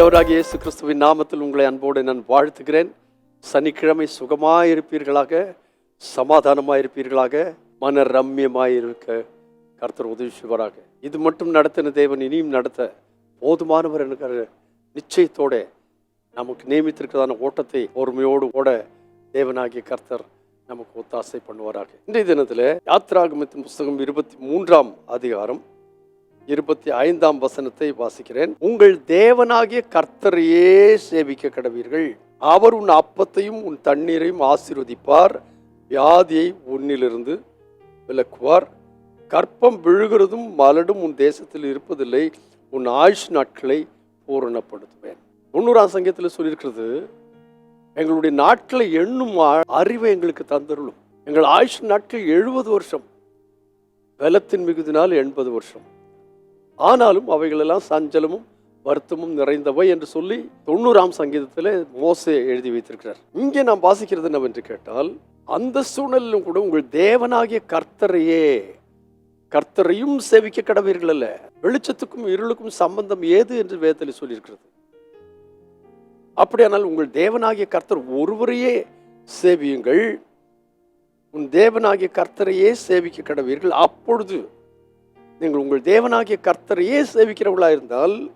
ஆண்டவராக இயேசு கிறிஸ்துவின் நாமத்தில் உங்களை அன்போடு நான் வாழ்த்துகிறேன். சனிக்கிழமை சுகமாக இருப்பீர்களாக சமாதானமாக இருப்பீர்களாக மன ரம்யமாக இருக்க கர்த்தர் உதவி செய்வாராக இது மட்டும் நடத்தின தேவன் இனியும் நடத்த போதுமானவர் என்கிற நிச்சயத்தோட நமக்கு நியமித்திருக்கிறதான ஓட்டத்தை பொறுமையோடு ஓட தேவனாகிய கர்த்தர் நமக்கு ஒத்தாசை பண்ணுவாராக. இன்றைய தினத்தில் யாத்ராகமத்தின் புஸ்தகம் இருபத்தி மூன்றாம் அதிகாரம் இருபத்தி ஐந்தாம் வசனத்தை வாசிக்கிறேன். உங்கள் தேவனாகிய கர்த்தரையே சேவிக்க கடவீர்கள். அவர் உன் அப்பத்தையும் உன் தண்ணீரையும் ஆசீர்வதிப்பார். வியாதியை உன்னிலிருந்து விலக்குவார். கற்பம் விழுகிறதும் மலடும் உன் தேசத்தில் இருப்பதில்லை. உன் ஆயுஷ் நாட்களை பூரணப்படுத்துவேன். முன்னூறாம் சங்கத்தில் சொல்லியிருக்கிறது எங்களுடைய நாட்களை எண்ணும் அறிவை எங்களுக்கு தந்தருளும். எங்கள் ஆயுஷ் நாட்கள் எழுபது வருஷம். பலத்தின் மிகுதினால் எண்பது வருஷம். ஆனாலும் அவைகளெல்லாம் சஞ்சலமும் வருத்தமும் நிறைந்தவை என்று சொல்லி தொண்ணூறாம் சங்கீதத்தில் மோசே எழுதி வைத்திருக்கிறார். இங்கே நாம் வாசிக்கிறது என்னவென்று கேட்டால் அந்த சூழலிலும் கூட உங்கள் தேவனாகிய கர்த்தரையே கர்த்தரையும் சேவிக்க கடவீர்கள் அல்ல. வெளிச்சத்துக்கும் இருளுக்கும் சம்பந்தம் ஏது என்று வேதத்தில் சொல்லியிருக்கிறது. அப்படியானால் உங்கள் தேவனாகிய கர்த்தர் ஒருவரையே சேவியுங்கள். உன் தேவனாகிய கர்த்தரையே சேவிக்க கடவீர்கள். அப்பொழுது நீங்கள் உங்கள் தேவனாகிய கர்த்தரையே சேவிக்கிறவர்களாக இருந்தால்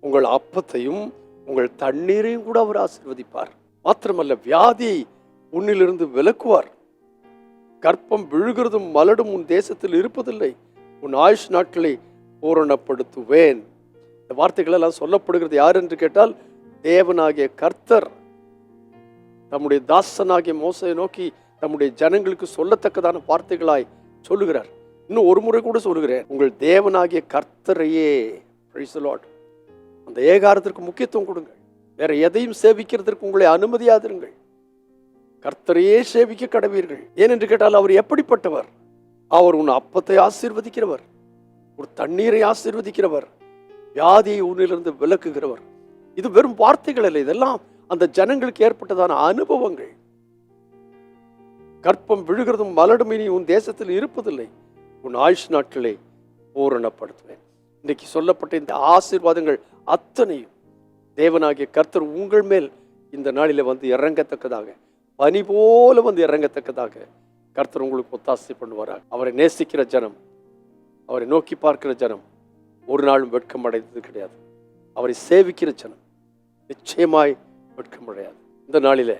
உங்கள் அப்பத்தையும் உங்கள் தண்ணீரையும் கூட அவர் ஆசீர்வதிப்பார். மாத்திரமல்ல வியாதியை உன்னிலிருந்து விலக்குவார். கற்பம் விழுகிறதும் மலடும் உன் தேசத்தில் இருப்பதில்லை. உன் ஆயுஷ் நாட்களை பூரணப்படுத்துவேன். இந்த வார்த்தைகள் எல்லாம் சொல்லப்படுகிறது யார் என்று கேட்டால் தேவனாகிய கர்த்தர். தம்முடைய தாசனாகிய மோசையை நோக்கி தம்முடைய ஜனங்களுக்கு சொல்லத்தக்கதான வார்த்தைகளாய் சொல்லுகிறார். இன்னும் ஒரு முறை கூட சொல்லுகிறேன். உங்கள் தேவனாகிய கர்த்தரையே அந்த ஏகாரத்திற்கு முக்கியத்துவம் கொடுங்கள். வேற எதையும் சேவிக்கிறதற்கு உங்களை அனுமதியாதிருங்கள். கர்த்தரையே சேவிக்க கடவீர்கள். ஏனென்று கேட்டால் அவர் எப்படிப்பட்டவர்? அவர் உன் அப்பத்தை ஆசீர்வதிக்கிறவர். ஒரு தண்ணீரை ஆசீர்வதிக்கிறவர். வியாதியை உன்னிலிருந்து விலக்குகிறவர். இது வெறும் வார்த்தைகள் அல்ல. இதெல்லாம் அந்த ஜனங்களுக்கு ஏற்பட்டதான அனுபவங்கள். கற்பம் விழுகிறதும் மலடும் இனி உன் தேசத்தில் இருப்பதில்லை. உன் ஆயுஷ் நாட்களை பூரணப்படுத்துவேன். இன்னைக்கு சொல்லப்பட்ட இந்த ஆசீர்வாதங்கள் அத்தனையும் தேவனாகிய கர்த்தர் உங்கள் மேல் இந்த நாளில் வந்து இறங்கத்தக்கதாக பனி போல வந்து இறங்கத்தக்கதாக கர்த்தர் உங்களுக்கு ஒத்தாசை பண்ணுவாராக. அவரை நேசிக்கிற ஜனம் அவரை நோக்கி பார்க்கிற ஜனம் ஒரு நாளும் வெட்கம் அடைந்தது கிடையாது. அவரை சேவிக்கிற ஜனம் நிச்சயமாய் வெட்கம் அடையாது. இந்த நாளில்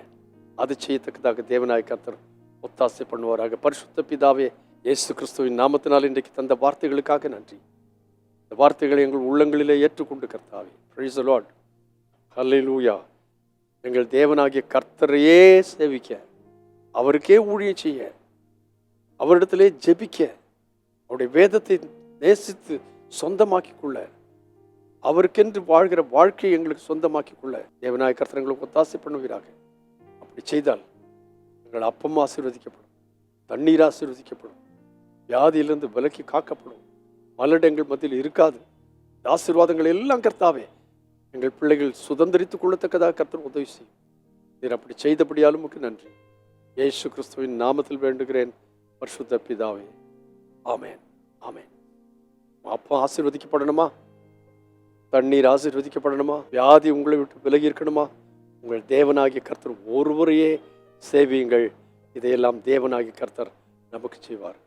அது செய்யத்தக்கதாக கர்த்தர் ஒத்தாசை பண்ணுவாராக. பரிசுத்த பிதாவே இயேசு கிறிஸ்துவின் நாமத்தினால் இன்றைக்கு தந்த வார்த்தைகளுக்காக நன்றி. இந்த வார்த்தைகளை எங்கள் உள்ளங்களிலே ஏற்றுக்கொண்டு கர்த்தாவே. ப்ரைஸ் லார்ட் ஹல்லேலூயா எங்கள் தேவனாகிய கர்த்தரையே சேவிக்க அவருக்கே ஊழியம் செய்ய அவரிடத்திலே ஜெபிக்க அவருடைய வேதத்தை நேசித்து சொந்தமாக்கிக் கொள்ள அவருக்கென்று வாழ்கிற வாழ்க்கையை எங்களுக்கு சொந்தமாக்கிக் கொள்ள தேவநாய கர்த்தர் எங்களுக்கு ஒத்தாசை பண்ணுவீராக. அப்படி செய்தால் எங்கள் அப்பம் ஆசீர்வதிக்கப்படும் தண்ணீர் ஆசீர்வதிக்கப்படும். வியாதியிலிருந்து விலக்கி காக்கப்படும். மலடங்கள் மத்தியில் இருக்காது. இந்த ஆசீர்வாதங்கள் எல்லாம் கர்த்தாவே எங்கள் பிள்ளைகள் சுதந்திரித்துக் கொள்ளத்தக்கதாக கர்த்தர் உதவி செய்யும். நீர் அப்படி செய்தபடியாலும் உமக்கு நன்றி. ஏசு கிறிஸ்துவின் நாமத்தில் வேண்டுகிறேன். பரிசுத்த பிதாவே. ஆமேன். ஆமேன். அப்பா ஆசீர்வதிக்கப்படணுமா? தண்ணீர் ஆசீர்வதிக்கப்படணுமா? வியாதி உங்களை விட்டு விலகி இருக்கணுமா? உங்கள் தேவனாகிய கர்த்தர் ஒருவரையே சேவியுங்கள். இதையெல்லாம் தேவனாகிய கர்த்தர் நமக்கு செய்வார்.